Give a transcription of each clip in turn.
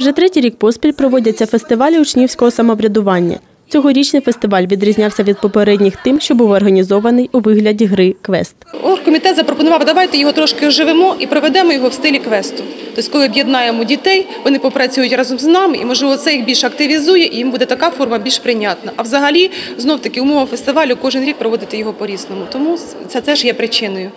Вже третій рік поспіль проводяться фестивалі учнівського самоврядування. Цьогорічний фестиваль відрізнявся від попередніх тим, що був організований у вигляді гри квест. Оргкомітет запропонував, давайте його трошки оживимо і проведемо його в стилі квесту. Тобто, коли об'єднаємо дітей, вони попрацюють разом з нами, і можливо це їх більш активізує, і їм буде така форма більш прийнятна. А взагалі, знов таки, умова фестивалю кожен рік проводити його по-різному. Тому це теж є причиною.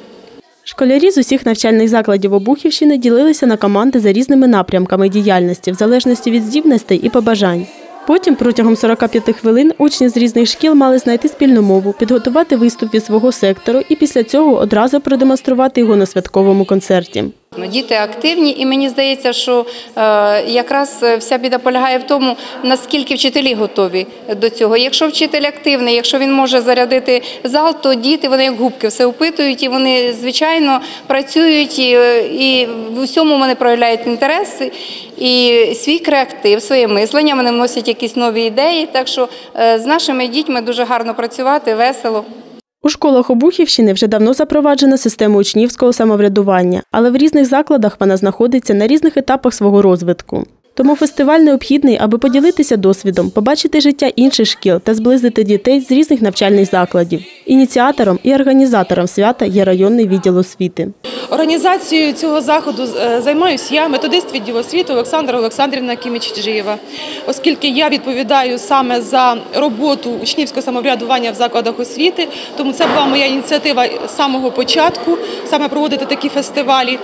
Школярі з усіх навчальних закладів Обухівщини ділилися на команди за різними напрямками діяльності, в залежності від здібностей і побажань. Потім, протягом 45 хвилин, учні з різних шкіл мали знайти спільну мову, підготувати виступ від свого сектору і після цього одразу продемонструвати його на святковому концерті. Ну, Діти активні, і мені здається, що е, якраз вся біда полягає в тому, наскільки вчителі готові до цього. Якщо вчитель активний, якщо він може зарядити зал, то діти вони як губки все опитують, і вони звичайно працюють і, і в усьому вони проявляють інтерес і свій креатив, своє мислення. Вони вносять якісь нові ідеї. Так що е, з нашими дітьми дуже гарно працювати, весело. У школах Обухівщини вже давно запроваджена система учнівського самоврядування, але в різних закладах вона знаходиться на різних етапах свого розвитку. Тому фестиваль необхідний, аби поділитися досвідом, побачити життя інших шкіл та зблизити дітей з різних навчальних закладів. Ініціатором і організатором свята є районний відділ освіти. Організацією цього заходу е, займаюся я, методист відділу освіти Олександра Олександрівна Кімічджиєва, оскільки я відповідаю саме за роботу учнівського самоврядування в закладах освіти, тому це була моя ініціатива з самого початку, саме проводити такі фестивалі.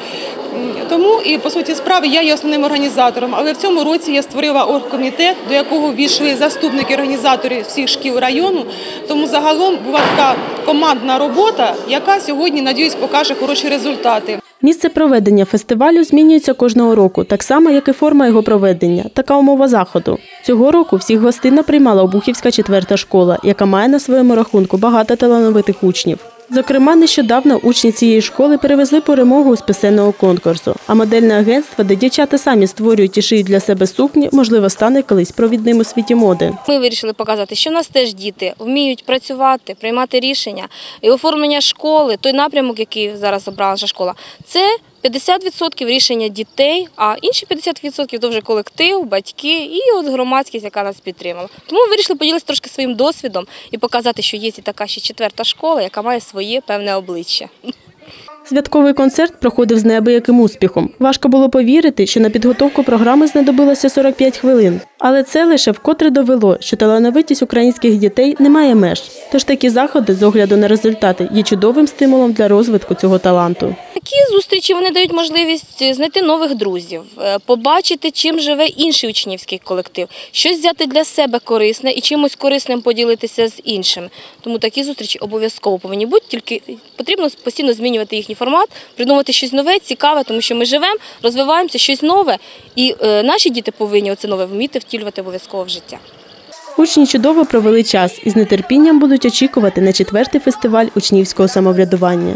Тому і по суті справи я є основним організатором. Але в цьому році я створила оргкомітет, до якого війшли заступники організаторів всіх шкіл району. Тому загалом була така командна робота, яка сьогодні, надіюсь, покаже хороші результати. Місце проведення фестивалю змінюється кожного року, так само, як і форма його проведення. Така умова заходу. Цього року всіх гостинно приймала Обухівська четверта школа, яка має на своєму рахунку багато талановитих учнів. Зокрема, нещодавно учні цієї школи перевезли перемогу з пісенного конкурсу. А модельне агентство, де дівчата самі створюють і шиють для себе сукні, можливо, стане колись провідним у світі моди. Ми вирішили показати, що в нас теж діти вміють працювати, приймати рішення. І оформлення школи, той напрямок, який зараз обрала наша школа, це 50% рішення дітей, а інші 50% то вже колектив, батьки і от громадськість, яка нас підтримала. Тому ми вирішили поділитися трошки своїм досвідом і показати, що є і така ще четверта школа, яка має своє певне обличчя. Святковий концерт проходив з неабияким успіхом. Важко було повірити, що на підготовку програми знадобилося 45 хвилин. Але це лише вкотре довело, що талановитість українських дітей не має меж. Тож такі заходи, з огляду на результати, є чудовим стимулом для розвитку цього таланту. Такі зустрічі вони дають можливість знайти нових друзів, е, побачити, чим живе інший учнівський колектив, щось взяти для себе корисне і чимось корисним поділитися з іншим. Тому такі зустрічі обов'язково повинні бути, тільки потрібно постійно змінювати їхній формат, придумати щось нове, цікаве, тому що ми живемо, розвиваємося, щось нове, і е, наші діти повинні оце нове вміти втілювати обов'язково в життя. Учні чудово провели час і з нетерпінням будуть очікувати на четвертий фестиваль учнівського самоврядування.